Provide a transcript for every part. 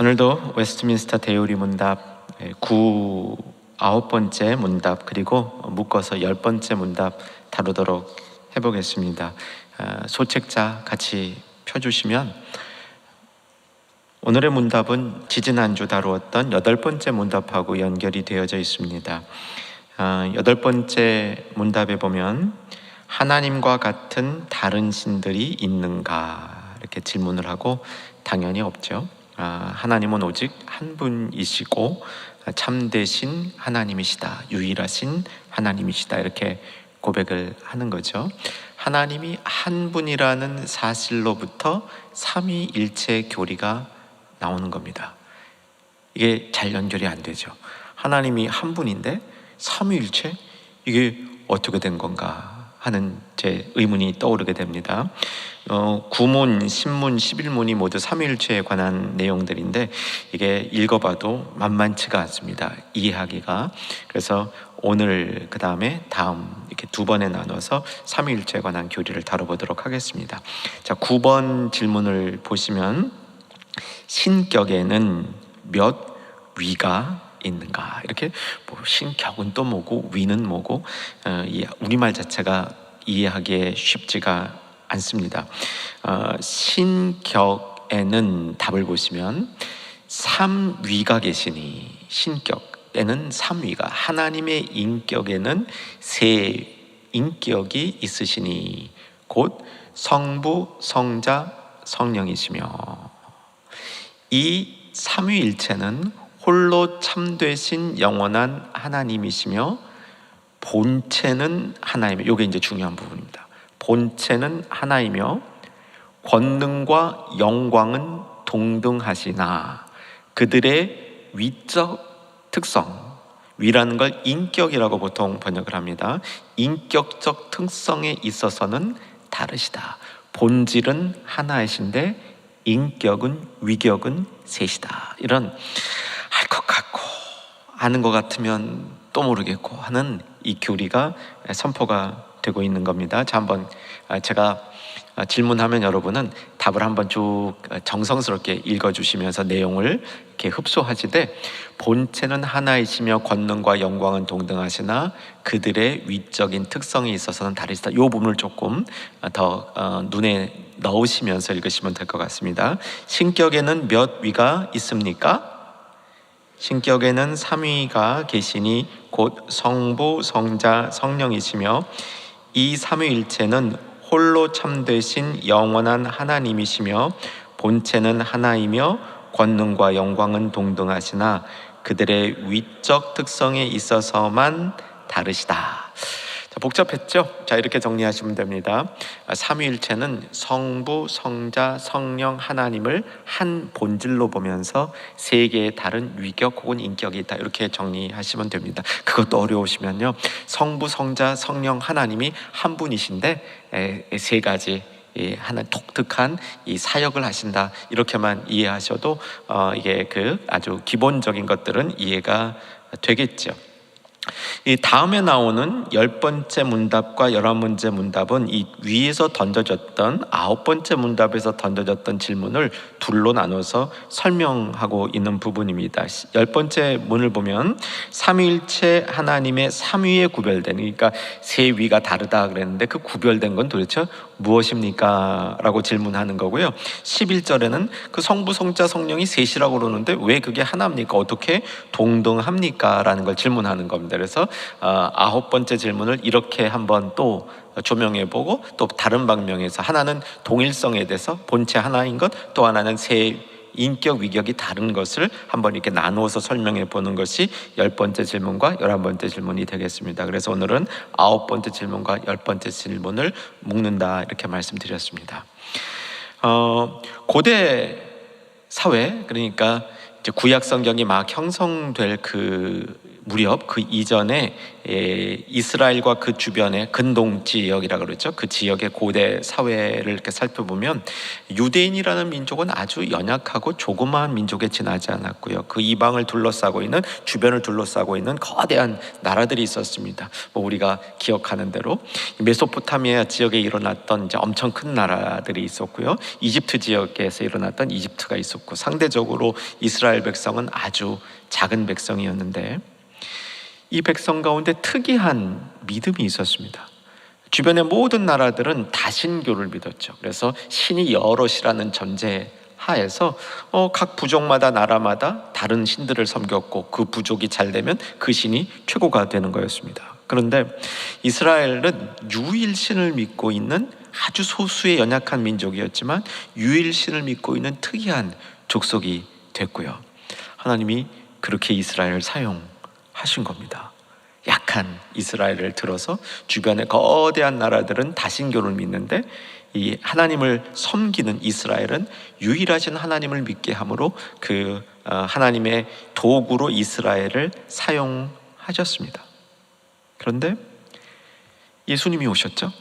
오늘도 웨스트민스터 대요리 문답 예, 구 아홉 번째 문답 그리고 묶어서 열 번째 문답 다루도록 해보겠습니다. 아, 소책자 같이 펴주시면 오늘의 문답은 지지난주 다루었던 여덟 번째 문답하고 연결이 되어져 있습니다. 아, 여덟 번째 문답에 보면 하나님과 같은 다른 신들이 있는가 이렇게 질문을 하고 당연히 없죠. 아, 하나님은 오직 한 분이시고 참되신 하나님이시다. 유일하신 하나님이시다. 이렇게 고백을 하는 거죠. 하나님이 한 분이라는 사실로부터 삼위일체 교리가 나오는 겁니다. 이게 잘 연결이 안 되죠. 하나님이 한 분인데 삼위일체 이게 어떻게 된 건가 하는 제 의문이 떠오르게 됩니다. 어, 구문, 신문, 십일문이 모두 삼위일체에 관한 내용들인데 이게 읽어봐도 만만치가 않습니다. 이해하기가. 그래서 오늘 그 다음에 다음 이렇게 두 번에 나눠서 삼위일체에 관한 교리를 다뤄보도록 하겠습니다. 자, 9번 질문을 보시면 신격에는 몇 위가 있는가 이렇게 뭐 신격은 또 뭐고 위는 뭐고 어, 이 우리말 자체가 이해하기에 쉽지가 않습니다. 어, 신격에는 답을 보시면 삼위가 계시니 신격에는 삼위가 하나님의 인격에는 세 인격이 있으시니 곧 성부, 성자, 성령이시며 이 삼위일체는 홀로 참되신 영원한 하나님이시며 본체는 하나이며 이게 이제 중요한 부분입니다. 본체는 하나이며 권능과 영광은 동등하시나 그들의 위적 특성 위라는 걸 인격이라고 보통 번역을 합니다. 인격적 특성에 있어서는 다르시다. 본질은 하나이신데 인격은 위격은 셋이다. 이런 알것 같고 아는 것 같으면 또 모르겠고 하는 이 교리가 선포가 되고 있는 겁니다. 자, 한번 제가 질문하면 여러분은 답을 한번 쭉 정성스럽게 읽어주시면서 내용을 이렇게 흡수하시되 본체는 하나이시며 권능과 영광은 동등하시나 그들의 위적인 특성이 있어서는 다르시다. 이 부분을 조금 더 어, 눈에 넣으시면서 읽으시면 될 것 같습니다. 신격에는 몇 위가 있습니까? 신격에는 삼위가 계시니 곧 성부, 성자, 성령이시며 이 삼위일체는 홀로 참되신 영원한 하나님이시며 본체는 하나이며 권능과 영광은 동등하시나 그들의 위적 특성에 있어서만 다르시다. 복잡했죠? 자 이렇게 정리하시면 됩니다. 삼위일체는 성부, 성자, 성령 하나님을 한 본질로 보면서 세 개의 다른 위격 혹은 인격이 있다 이렇게 정리하시면 됩니다. 그것도 어려우시면요, 성부, 성자, 성령 하나님이 한 분이신데 세 가지 하나 독특한 이 사역을 하신다 이렇게만 이해하셔도 어, 이게 그 아주 기본적인 것들은 이해가 되겠죠. 이 다음에 나오는 열 번째 문답과 열한 번째 문답은 이 위에서 던져졌던 아홉 번째 문답에서 던져졌던 질문을 둘로 나눠서 설명하고 있는 부분입니다. 열 번째 문을 보면 삼위일체 하나님의 삼위에 구별된 그러니까 세 위가 다르다 그랬는데 그 구별된 건 도대체 무엇입니까? 라고 질문하는 거고요. 11절에는 그 성부 성자 성령이 셋이라고 그러는데 왜 그게 하나입니까? 어떻게 동등합니까? 라는 걸 질문하는 겁니다. 그래서 어, 아홉 번째 질문을 이렇게 한번 또 조명해 보고 또 다른 방면에서 하나는 동일성에 대해서 본체 하나인 것 또 하나는 세 인격 위격이 다른 것을 한번 이렇게 나누어서 설명해 보는 것이 열 번째 질문과 열한 번째 질문이 되겠습니다. 그래서 오늘은 아홉 번째 질문과 열 번째 질문을 묶는다 이렇게 말씀드렸습니다. 어, 고대 사회 그러니까 이제 구약 성경이 막 형성될 그 무렵 그 이전에 에, 이스라엘과 그 주변의 근동 지역이라 그러죠. 그 지역의 고대 사회를 이렇게 살펴보면 유대인이라는 민족은 아주 연약하고 조그마한 민족에 지나지 않았고요. 그 이방을 둘러싸고 있는 주변을 둘러싸고 있는 거대한 나라들이 있었습니다. 뭐 우리가 기억하는 대로 메소포타미아 지역에 일어났던 이제 엄청 큰 나라들이 있었고요. 이집트 지역에서 일어났던 이집트가 있었고 상대적으로 이스라엘 백성은 아주 작은 백성이었는데 이 백성 가운데 특이한 믿음이 있었습니다. 주변의 모든 나라들은 다신교를 믿었죠. 그래서 신이 여럿이라는 전제 하에서 어, 각 부족마다 나라마다 다른 신들을 섬겼고 그 부족이 잘 되면 그 신이 최고가 되는 거였습니다. 그런데 이스라엘은 유일신을 믿고 있는 아주 소수의 연약한 민족이었지만 유일신을 믿고 있는 특이한 족속이 됐고요. 하나님이 그렇게 이스라엘을 사용 하신 겁니다. 약한 이스라엘을 들어서 주변의 거대한 나라들은 다신교를 믿는데 이 하나님을 섬기는 이스라엘은 유일하신 하나님을 믿게 함으로 그 어, 하나님의 도구로 이스라엘을 사용하셨습니다. 그런데 예수님이 오셨죠?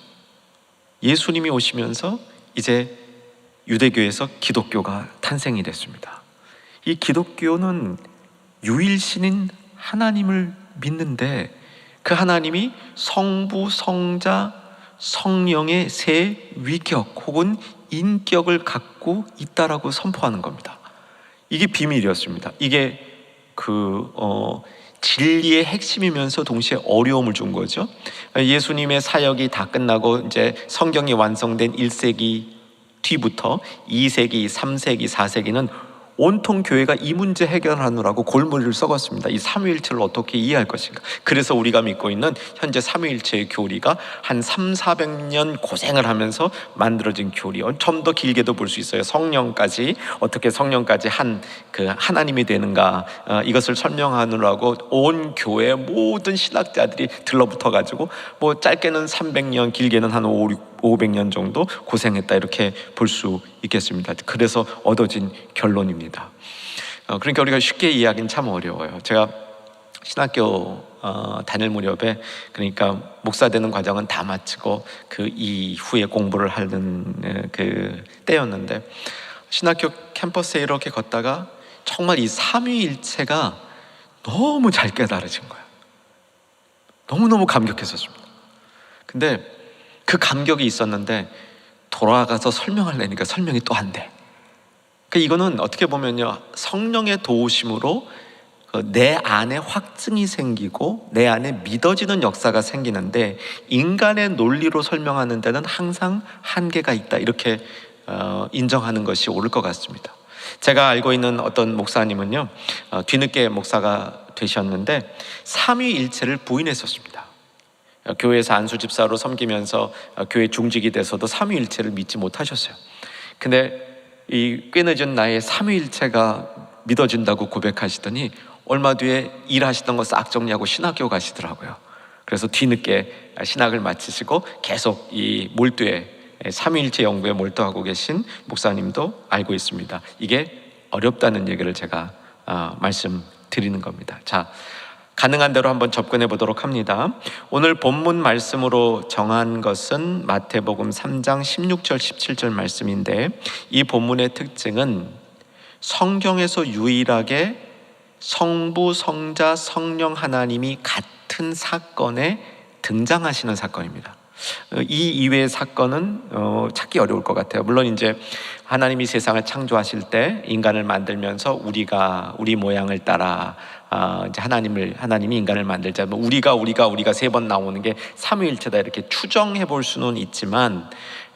예수님이 오시면서 이제 유대교에서 기독교가 탄생이 됐습니다. 이 기독교는 유일신인 하나님을 믿는데 그 하나님이 성부, 성자, 성령의 세 위격 혹은 인격을 갖고 있다라고 선포하는 겁니다. 이게 비밀이었습니다. 이게 그 어, 진리의 핵심이면서 동시에 어려움을 준 거죠. 예수님의 사역이 다 끝나고 이제 성경이 완성된 1세기 뒤부터 2세기, 3세기, 4세기는 온통 교회가 이 문제 해결하느라고 골머리를 썩었습니다. 이 삼위일체를 어떻게 이해할 것인가? 그래서 우리가 믿고 있는 현재 삼위일체의 교리가 한 3, 400년 고생을 하면서 만들어진 교리. 좀더 길게도 볼 수 있어요. 성령까지 어떻게 성령까지 한 그 하나님이 되는가 어, 이것을 설명하느라고 온 교회 모든 신학자들이 들러붙어 가지고 뭐 짧게는 300년, 길게는 한 5, 6 500년 정도 고생했다 이렇게 볼 수 있겠습니다. 그래서 얻어진 결론입니다. 어, 그러니까 우리가 쉽게 이해하기는 참 어려워요. 제가 신학교 어, 다닐 무렵에 그러니까 목사 되는 과정은 다 마치고 그 이후에 공부를 하는 에, 그 때였는데 신학교 캠퍼스에 이렇게 걷다가 정말 이 삼위일체가 너무 잘 깨달아진 거예요. 너무너무 감격했었습니다. 근데 그 감격이 있었는데 돌아가서 설명하려니까 설명이 또 안 돼. 그 이거는 어떻게 보면요 성령의 도우심으로 그내 안에 확증이 생기고 내 안에 믿어지는 역사가 생기는데 인간의 논리로 설명하는 데는 항상 한계가 있다 이렇게 어, 인정하는 것이 옳을 것 같습니다. 제가 알고 있는 어떤 목사님은요 어, 뒤늦게 목사가 되셨는데 삼위일체를 부인했었습니다. 어, 교회에서 안수 집사로 섬기면서 어, 교회 중직이 돼서도 삼위일체를 믿지 못하셨어요. 근데 이 꽤 늦은 나이에 삼위일체가 믿어진다고 고백하시더니 얼마 뒤에 일하시던 거 싹 정리하고 신학교 가시더라고요. 그래서 뒤늦게 신학을 마치시고 계속 이 몰두에 삼위일체 연구에 몰두하고 계신 목사님도 알고 있습니다. 이게 어렵다는 얘기를 제가 아, 말씀드리는 겁니다. 자, 가능한 대로 한번 접근해 보도록 합니다. 오늘 본문 말씀으로 정한 것은 마태복음 3장 16절 17절 말씀인데 이 본문의 특징은 성경에서 유일하게 성부, 성자, 성령 하나님이 같은 사건에 등장하시는 사건입니다. 어, 이 이외의 사건은 어, 찾기 어려울 것 같아요. 물론 이제 하나님이 세상을 창조하실 때 인간을 만들면서 우리가 우리 모양을 따라 아, 이제 하나님을 하나님이 인간을 만들자. 뭐 우리가 우리가 우리가 세 번 나오는 게 삼위일체다 이렇게 추정해 볼 수는 있지만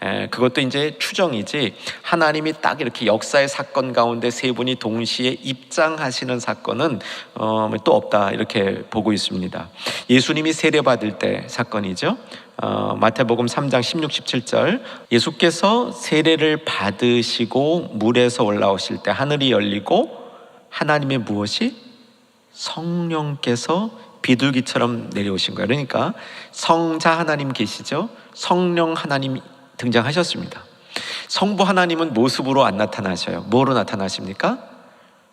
에, 그것도 이제 추정이지 하나님이 딱 이렇게 역사의 사건 가운데 세 분이 동시에 입장하시는 사건은 어, 또 없다 이렇게 보고 있습니다. 예수님이 세례 받을 때 사건이죠. 어, 마태복음 3장 16, 17절 예수께서 세례를 받으시고 물에서 올라오실 때 하늘이 열리고 하나님의 무엇이 성령께서 비둘기처럼 내려오신 거예요. 그러니까 성자 하나님 계시죠? 성령 하나님 등장하셨습니다. 성부 하나님은 모습으로 안 나타나셔요. 뭐로 나타나십니까?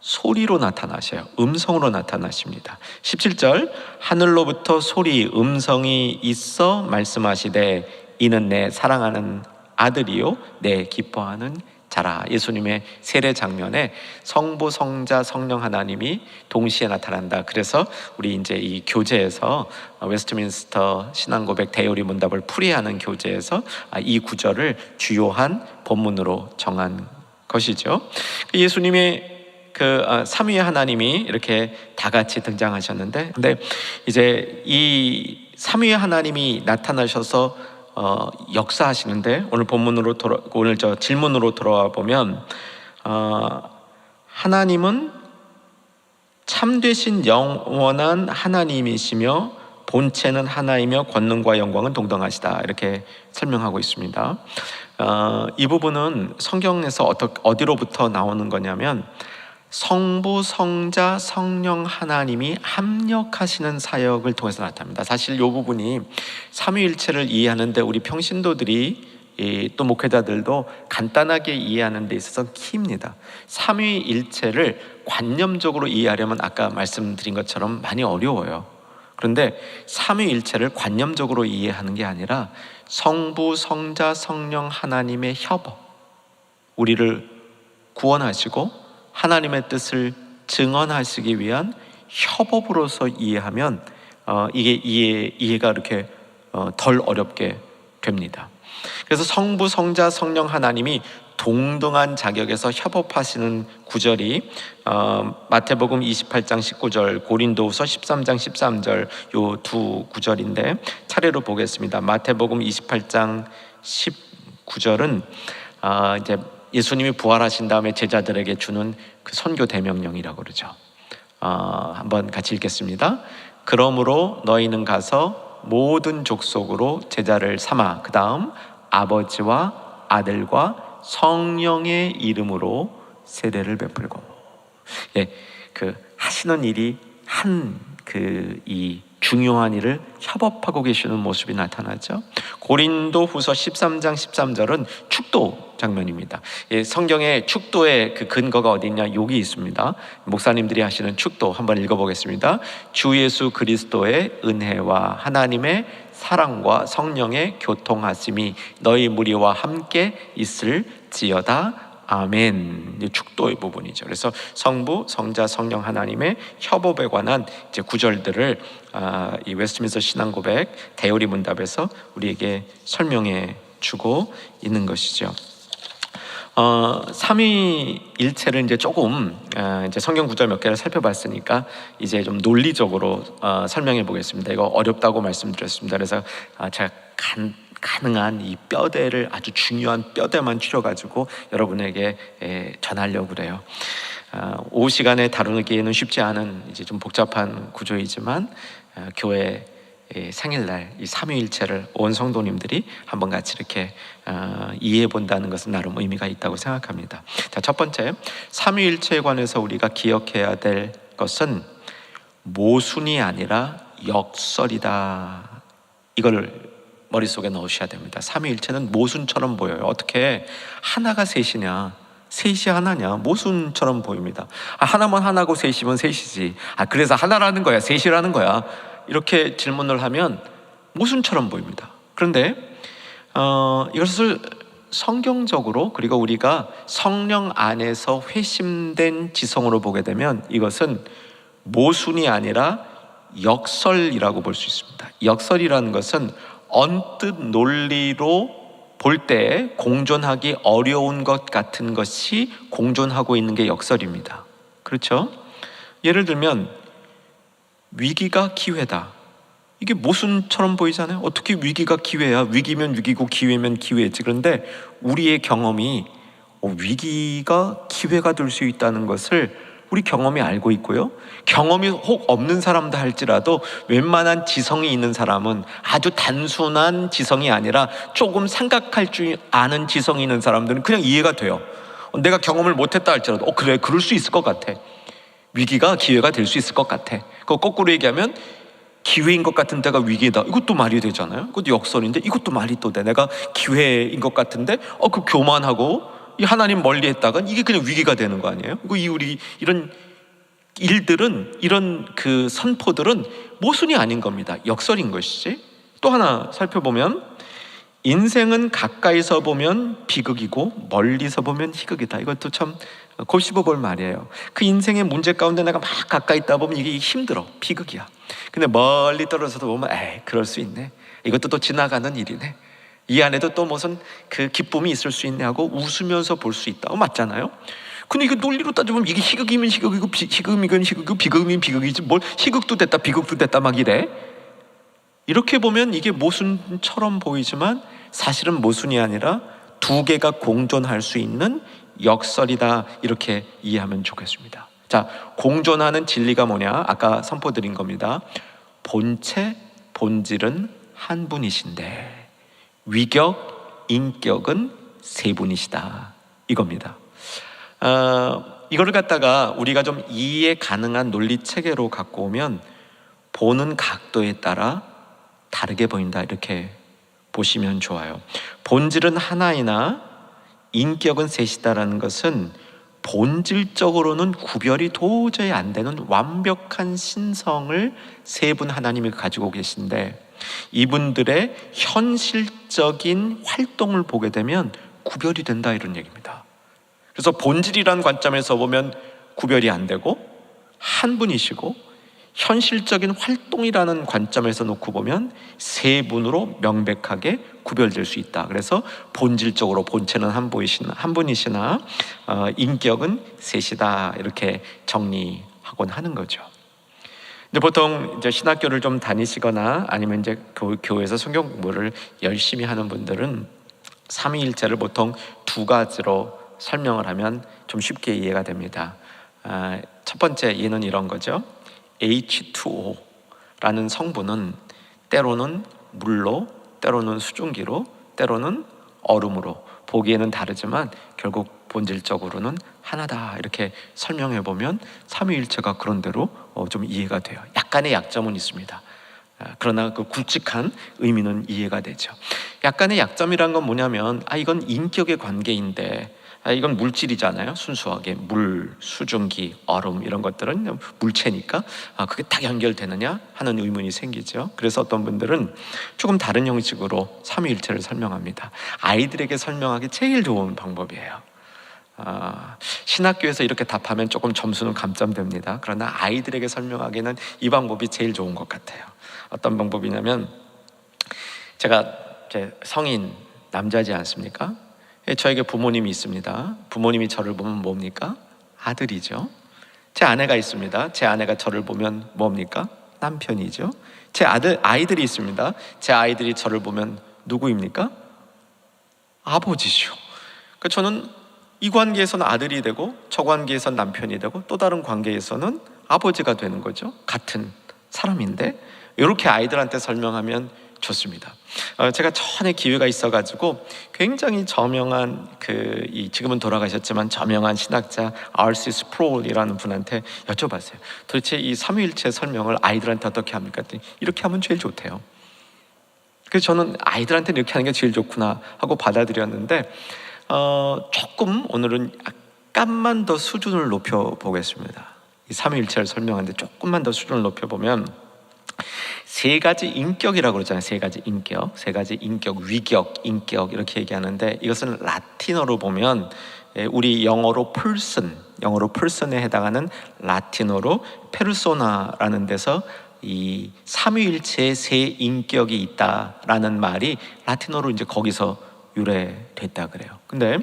소리로 나타나셔요. 음성으로 나타나십니다. 17절 하늘로부터 소리 음성이 있어 말씀하시되 이는 내 사랑하는 아들이요 내 기뻐하는 자라. 예수님의 세례 장면에 성부 성자 성령 하나님이 동시에 나타난다. 그래서 우리 이제 이 교재에서 웨스트민스터 신앙고백 대요리 문답을 풀이하는 교재에서 아, 이 구절을 주요한 본문으로 정한 것이죠. 예수님의 그 아, 삼위의 하나님이 이렇게 다 같이 등장하셨는데, 근데 이제 이 삼위의 하나님이 나타나셔서 어, 역사하시는데 오늘 본문으로 돌아, 오늘 저 질문으로 돌아와 보면 어, 하나님은 참되신 영원한 하나님이시며 본체는 하나이며 권능과 영광은 동등하시다 이렇게 설명하고 있습니다. 어, 이 부분은 성경에서 어떠, 어디로부터 나오는 거냐면 성부, 성자, 성령 하나님이 합력하시는 사역을 통해서 나타납니다. 사실 이 부분이 삼위일체를 이해하는데 우리 평신도들이 이, 또 목회자들도 간단하게 이해하는 데 있어서 키입니다. 삼위일체를 관념적으로 이해하려면 아까 말씀드린 것처럼 많이 어려워요. 그런데 삼위일체를 관념적으로 이해하는 게 아니라 성부, 성자, 성령 하나님의 협업, 우리를 구원하시고 하나님의 뜻을 증언하시기 위한 협업으로서 이해하면 어, 이게 이해 이해가 이렇게 어, 덜 어렵게 됩니다. 그래서 성부, 성자, 성령 하나님이 동등한 자격에서 협업하시는 구절이 어, 마태복음 28장 19절, 고린도후서 13장 13절 요 두 구절인데 차례로 보겠습니다. 마태복음 28장 19절은 아, 이제 예수님이 부활하신 다음에 제자들에게 주는 그 선교 대명령이라고 그러죠. 어, 한번 같이 읽겠습니다. 그러므로 너희는 가서 모든 족속으로 제자를 삼아 그 다음 아버지와 아들과 성령의 이름으로 세례를 베풀고 예, 그 하시는 일이 한 그 이 중요한 일을 협업하고 계시는 모습이 나타나죠. 고린도 후서 13장 13절은 축도 장면입니다. 예, 성경에 축도의 그 근거가 어디 있냐? 여기 있습니다. 목사님들이 하시는 축도 한번 읽어보겠습니다. 주 예수 그리스도의 은혜와 하나님의 사랑과 성령의 교통하심이 너희 무리와 함께 있을지어다. 아멘. 축도의 부분이죠. 그래서 성부, 성자, 성령 하나님의 협업에 관한 이제 구절들을 아, 이 웨스트민스터 신앙고백 대요리 문답에서 우리에게 설명해 주고 있는 것이죠. 어, 삼위일체를 이제 조금 어, 이제 성경 구절 몇 개를 살펴봤으니까 이제 좀 논리적으로 어, 설명해 보겠습니다. 이거 어렵다고 말씀드렸습니다. 그래서 아, 제가 간, 가능한 이 뼈대를 아주 중요한 뼈대만 추려가지고 여러분에게 에, 전하려고 그래요. 아, 오후 시간에 다루기에는 쉽지 않은 이제 좀 복잡한 구조이지만 어, 교회 이 생일날 이 삼위일체를 온 성도님들이 한번 같이 이렇게 어, 이해해 본다는 것은 나름 의미가 있다고 생각합니다. 자, 첫 번째 삼위일체에 관해서 우리가 기억해야 될 것은 모순이 아니라 역설이다. 이걸 머릿속에 넣으셔야 됩니다. 삼위일체는 모순처럼 보여요. 어떻게 하나가 셋이냐? 셋이 하나냐? 모순처럼 보입니다. 아, 하나만 하나고 셋이면 셋이지. 아, 그래서 하나라는 거야. 셋이라는 거야. 이렇게 질문을 하면 모순처럼 보입니다. 그런데 어, 이것을 성경적으로 그리고 우리가 성령 안에서 회심된 지성으로 보게 되면 이것은 모순이 아니라 역설이라고 볼 수 있습니다. 역설이라는 것은 언뜻 논리로 볼 때 공존하기 어려운 것 같은 것이 공존하고 있는 게 역설입니다. 그렇죠? 예를 들면 위기가 기회다. 이게 모순처럼 보이잖아요. 어떻게 위기가 기회야? 위기면 위기고 기회면 기회지. 그런데 우리의 경험이 어, 위기가 기회가 될 수 있다는 것을 우리 경험이 알고 있고요. 경험이 혹 없는 사람도 할지라도 웬만한 지성이 있는 사람은 아주 단순한 지성이 아니라 조금 생각할 줄 아는 지성이 있는 사람들은 그냥 이해가 돼요. 어, 내가 경험을 못했다 할지라도 어 그래 그럴 수 있을 것 같아. 위기가 기회가 될 수 있을 것 같아. 그 거꾸로 얘기하면 기회인 것 같은 데가 위기다. 이것도 말이 되잖아요. 이것도 역설인데 이것도 말이 또 돼. 내가 기회인 것 같은데 어 그 교만하고 이 하나님 멀리 했다간 이게 그냥 위기가 되는 거 아니에요? 그이 우리 이런 일들은 이런 그 선포들은 모순이 아닌 겁니다. 역설인 것이지. 또 하나 살펴보면 인생은 가까이서 보면 비극이고 멀리서 보면 희극이다. 이것도 참 곱씹어 볼 말이에요. 그 인생의 문제 가운데 내가 막 가까이 있다 보면 이게 힘들어. 비극이야. 근데 멀리 떨어져서 보면 에이, 그럴 수 있네. 이것도 또 지나가는 일이네. 이 안에도 또 무슨 그 기쁨이 있을 수 있네 하고 웃으면서 볼 수 있다. 어, 맞잖아요. 근데 이거 논리로 따져보면 이게 희극이면 희극이고 비, 희극이면 희극이고 비극이면 비극이지 뭘 희극도 됐다 비극도 됐다 막 이래. 이렇게 보면 이게 모순처럼 보이지만 사실은 모순이 아니라 두 개가 공존할 수 있는 역설이다 이렇게 이해하면 좋겠습니다. 자, 공존하는 진리가 뭐냐? 아까 선포드린 겁니다. 본체, 본질은 한 분이신데 위격, 인격은 세 분이시다. 이겁니다. 어, 이거를 갖다가 우리가 좀 이해 가능한 논리 체계로 갖고 오면 보는 각도에 따라 다르게 보인다 이렇게 보시면 좋아요. 본질은 하나이나 인격은 셋이다라는 것은 본질적으로는 구별이 도저히 안 되는 완벽한 신성을 세 분 하나님이 가지고 계신데 이분들의 현실적인 활동을 보게 되면 구별이 된다 이런 얘기입니다. 그래서 본질이란 관점에서 보면 구별이 안 되고 한 분이시고 현실적인 활동이라는 관점에서 놓고 보면 세 분으로 명백하게 구별될 수 있다. 그래서 본질적으로 본체는 한 분이시나, 한 분이시나 어, 인격은 셋이다 이렇게 정리하곤 하는 거죠. 근데 보통 이제 신학교를 좀 다니시거나 아니면 이제 교, 교회에서 성경 공부를 열심히 하는 분들은 삼위일체를 보통 두 가지로 설명을 하면 좀 쉽게 이해가 됩니다. 아, 첫 번째 예는 이런 거죠. H2O라는 성분은 때로는 물로, 때로는 수증기로, 때로는 얼음으로 보기에는 다르지만 결국 본질적으로는 하나다 이렇게 설명해 보면 삼위일체가 그런 대로 어, 좀 이해가 돼요. 약간의 약점은 있습니다. 아, 그러나 그 굵직한 의미는 이해가 되죠. 약간의 약점이란 건 뭐냐면 아 이건 인격의 관계인데 아, 이건 물질이잖아요. 순수하게 물, 수증기, 얼음 이런 것들은 물체니까 아, 그게 딱 연결되느냐 하는 의문이 생기죠. 그래서 어떤 분들은 조금 다른 형식으로 삼위일체를 설명합니다. 아이들에게 설명하기 제일 좋은 방법이에요. 아, 신학교에서 이렇게 답하면 조금 점수는 감점됩니다. 그러나 아이들에게 설명하기는 이 방법이 제일 좋은 것 같아요. 어떤 방법이냐면 제가 제 성인 남자지 않습니까? 예, 저에게 부모님이 있습니다. 부모님이 저를 보면 뭡니까? 아들이죠. 제 아내가 있습니다. 제 아내가 저를 보면 뭡니까? 남편이죠. 제 아들 아이들이 있습니다. 제 아이들이 저를 보면 누구입니까? 아버지죠. 그 저는 이 관계에서는 아들이 되고 저 관계에서는 남편이 되고 또 다른 관계에서는 아버지가 되는 거죠. 같은 사람인데 이렇게 아이들한테 설명하면 좋습니다. 어, 제가 전에 기회가 있어가지고 굉장히 저명한 그이 지금은 돌아가셨지만 저명한 신학자 R.C. 스프롤이라는 분한테 여쭤봤어요. 도대체 이 삼위일체 설명을 아이들한테 어떻게 합니까? 이렇게 하면 제일 좋대요. 그래서 저는 아이들한테 이렇게 하는 게 제일 좋구나 하고 받아들였는데 어, 조금 오늘은 약간만 더 수준을 높여 보겠습니다. 이 삼위일체를 설명하는데 조금만 더 수준을 높여 보면. 세 가지 인격이라고 그러잖아요. 세 가지 인격, 세 가지 인격, 위격, 인격 이렇게 얘기하는데 이것은 라틴어로 보면 예, 우리 영어로 풀슨, 영어로 풀슨에 해당하는 라틴어로 페르소나라는 데서 이 삼위일체의 세 인격이 있다라는 말이 라틴어로 이제 거기서 유래됐다 그래요. 근데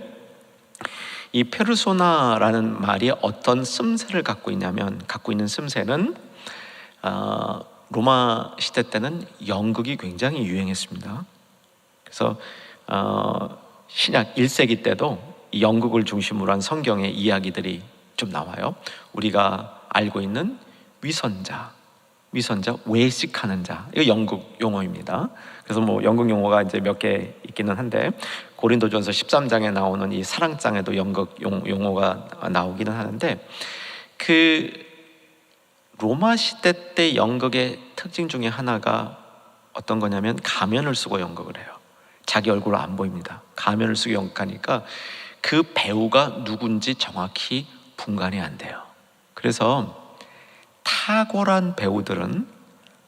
이 페르소나라는 말이 어떤 씀새를 갖고 있냐면 갖고 있는 씀새는 어, 로마 시대 때는 연극이 굉장히 유행했습니다. 그래서 어, 신약 1세기 때도 연극을 중심으로 한 성경의 이야기들이 좀 나와요. 우리가 알고 있는 위선자, 위선자, 외식하는 자. 이거 연극 용어입니다. 그래서 뭐 연극 용어가 이제 몇 개 있기는 한데 고린도전서 13장에 나오는 이 사랑장에도 연극 용어가 나오기는 하는데 그 로마 시대 때 연극의 특징 중에 하나가 어떤 거냐면 가면을 쓰고 연극을 해요. 자기 얼굴을 안 보입니다. 가면을 쓰고 연극하니까 그 배우가 누군지 정확히 분간이 안 돼요. 그래서 탁월한 배우들은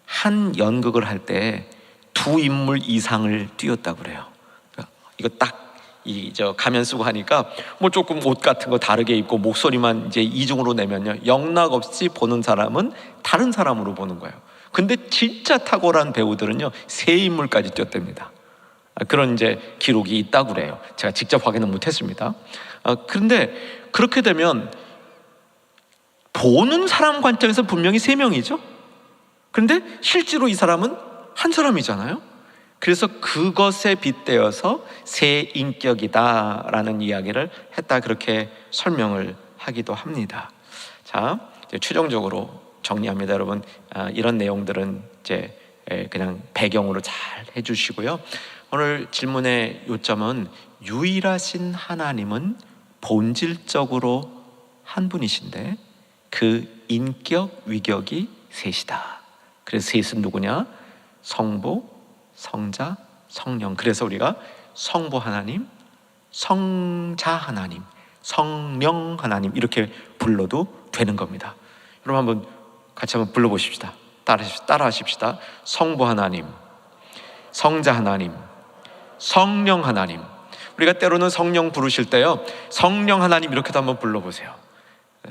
한 연극을 할 때 두 인물 이상을 띄웠다고 그래요. 그러니까 이거 딱 이 저 가면 쓰고 하니까 뭐 조금 옷 같은 거 다르게 입고 목소리만 이제 이중으로 내면요 영락 없이 보는 사람은 다른 사람으로 보는 거예요. 근데 진짜 탁월한 배우들은요 세 인물까지 띄었답니다. 아, 그런 이제 기록이 있다고 그래요. 제가 직접 확인은 못했습니다. 아, 그런데 그렇게 되면 보는 사람 관점에서 분명히 세 명이죠. 그런데 실제로 이 사람은 한 사람이잖아요. 그래서 그것에 빗대어서 새 인격이다라는 이야기를 했다 그렇게 설명을 하기도 합니다. 자, 추정적으로 정리합니다, 여러분. 아, 이런 내용들은 이제 에, 그냥 배경으로 잘 해주시고요. 오늘 질문의 요점은 유일하신 하나님은 본질적으로 한 분이신데 그 인격 위격이 셋이다. 그래서 셋은 누구냐? 성부, 성자, 성령. 그래서 우리가 성부 하나님, 성자 하나님, 성령 하나님 이렇게 불러도 되는 겁니다. 여러분 한번 같이 한번 불러 보십시다. 따라 따라하십시다. 성부 하나님, 성자 하나님, 성령 하나님. 우리가 때로는 성령 부르실 때요, 성령 하나님 이렇게도 한번 불러 보세요.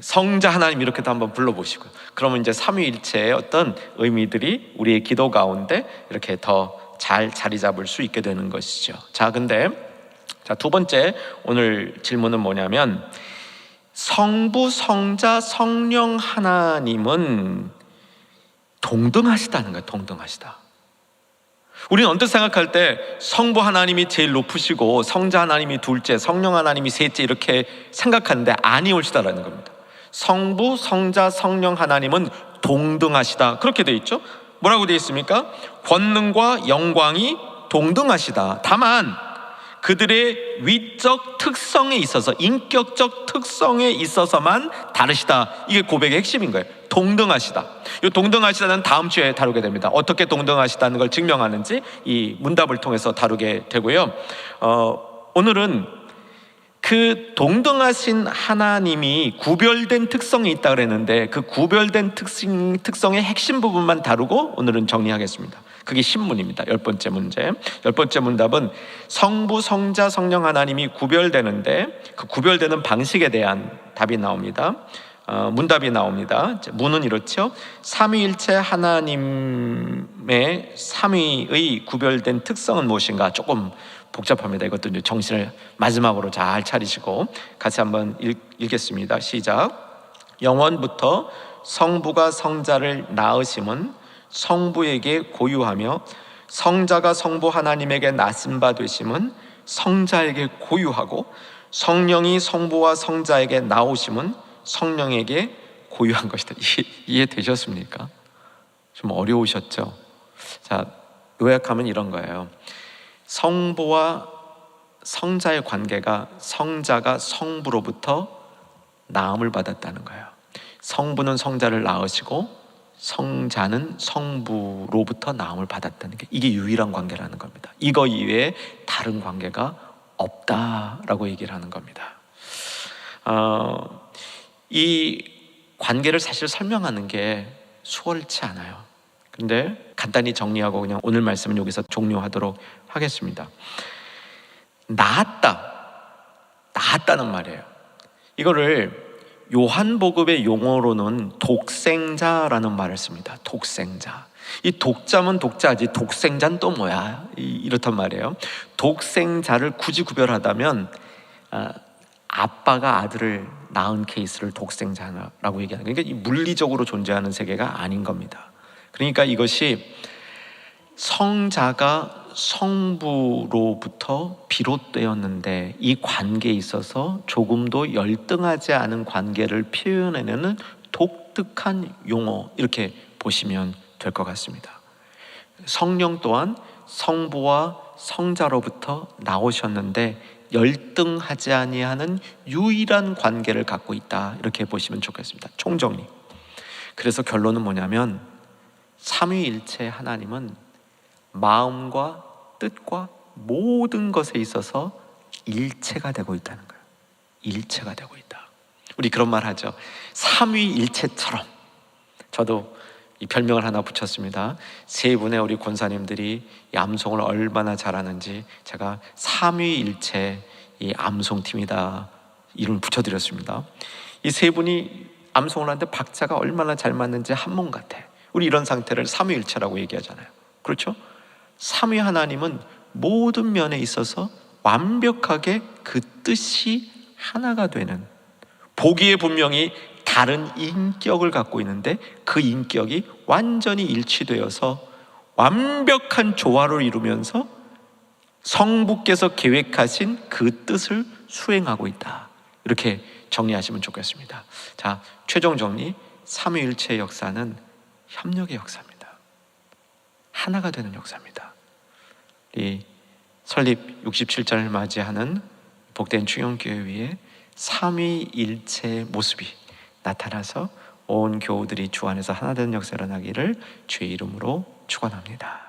성자 하나님 이렇게도 한번 불러보시고요. 그러면 이제 삼위일체의 어떤 의미들이 우리의 기도 가운데 이렇게 더 잘 자리 잡을 수 있게 되는 것이죠. 자, 근데 자, 두 번째 오늘 질문은 뭐냐면 성부, 성자, 성령 하나님은 동등하시다는 거예요. 동등하시다. 우리는 언뜻 생각할 때 성부 하나님이 제일 높으시고 성자 하나님이 둘째, 성령 하나님이 셋째 이렇게 생각하는데 아니올시다라는 겁니다. 성부, 성자, 성령 하나님은 동등하시다. 그렇게 돼 있죠? 뭐라고 되어 있습니까? 권능과 영광이 동등하시다. 다만 그들의 위적 특성에 있어서 인격적 특성에 있어서만 다르시다. 이게 고백의 핵심인 거예요. 동등하시다. 이 동등하시다는 다음 주에 다루게 됩니다. 어떻게 동등하시다는 걸 증명하는지 이 문답을 통해서 다루게 되고요. 어, 오늘은 그 동등하신 하나님이 구별된 특성이 있다 그랬는데 그 구별된 특성, 특성의 핵심 부분만 다루고 오늘은 정리하겠습니다. 그게 신문입니다. 열 번째 문제. 열 번째 문답은 성부, 성자, 성령 하나님이 구별되는데 그 구별되는 방식에 대한 답이 나옵니다. 어, 문답이 나옵니다. 문은 이렇죠. 삼위일체 하나님의 삼위의 구별된 특성은 무엇인가? 조금 복잡합니다. 이것도 이제 정신을 마지막으로 잘 차리시고 같이 한번 읽, 읽겠습니다. 시작. 영원부터 성부가 성자를 낳으심은 성부에게 고유하며 성자가 성부 하나님에게 낳은 바 되심은 성자에게 고유하고 성령이 성부와 성자에게 나오심은 성령에게 고유한 것이다. 이해, 되셨습니까? 좀 어려우셨죠? 자, 요약하면 이런 거예요. 성부와 성자의 관계가 성자가 성부로부터 나음을 받았다는 거예요. 성부는 성자를 낳으시고 성자는 성부로부터 나음을 받았다는 게 이게 유일한 관계라는 겁니다. 이거 이외에 다른 관계가 없다라고 얘기를 하는 겁니다. 어, 이 관계를 사실 설명하는 게 수월치 않아요. 근데 간단히 정리하고 그냥 오늘 말씀은 여기서 종료하도록 하겠습니다. 나았다. 나았다는 말이에요. 이거를 요한복음의 용어로는 독생자라는 말을 씁니다. 독생자. 이 독자면 독자지 독생자는 또 뭐야? 이렇단 말이에요. 독생자를 굳이 구별하다면 아, 아빠가 아들을 낳은 케이스를 독생자라고 얘기하는 그러니까 이 물리적으로 존재하는 세계가 아닌 겁니다. 그러니까 이것이 성자가 성부로부터 비롯되었는데 이 관계에 있어서 조금도 열등하지 않은 관계를 표현해내는 독특한 용어 이렇게 보시면 될 것 같습니다. 성령 또한 성부와 성자로부터 나오셨는데 열등하지 아니하는 유일한 관계를 갖고 있다 이렇게 보시면 좋겠습니다. 총정리. 그래서 결론은 뭐냐면 삼위일체 하나님은 마음과 뜻과 모든 것에 있어서 일체가 되고 있다는 거예요. 일체가 되고 있다. 우리 그런 말 하죠. 삼위일체처럼 저도 이 별명을 하나 붙였습니다. 세 분의 우리 권사님들이 이 암송을 얼마나 잘하는지 제가 삼위일체 이 암송팀이다 이름을 붙여드렸습니다. 이 세 분이 암송을 하는데 박자가 얼마나 잘 맞는지 한몸 같아. 우리 이런 상태를 삼위일체라고 얘기하잖아요. 그렇죠? 삼위 하나님은 모든 면에 있어서 완벽하게 그 뜻이 하나가 되는 보기에 분명히 다른 인격을 갖고 있는데 그 인격이 완전히 일치되어서 완벽한 조화를 이루면서 성부께서 계획하신 그 뜻을 수행하고 있다. 이렇게 정리하시면 좋겠습니다. 자, 최종 정리. 삼위일체의 역사는 협력의 역사입니다. 하나가 되는 역사입니다. 이 설립 67절을 맞이하는 복된 중용교회 위에 삼위일체의 모습이 나타나서 온 교우들이 주 안에서 하나 되는 역사를 하기를 주의 이름으로 축원합니다.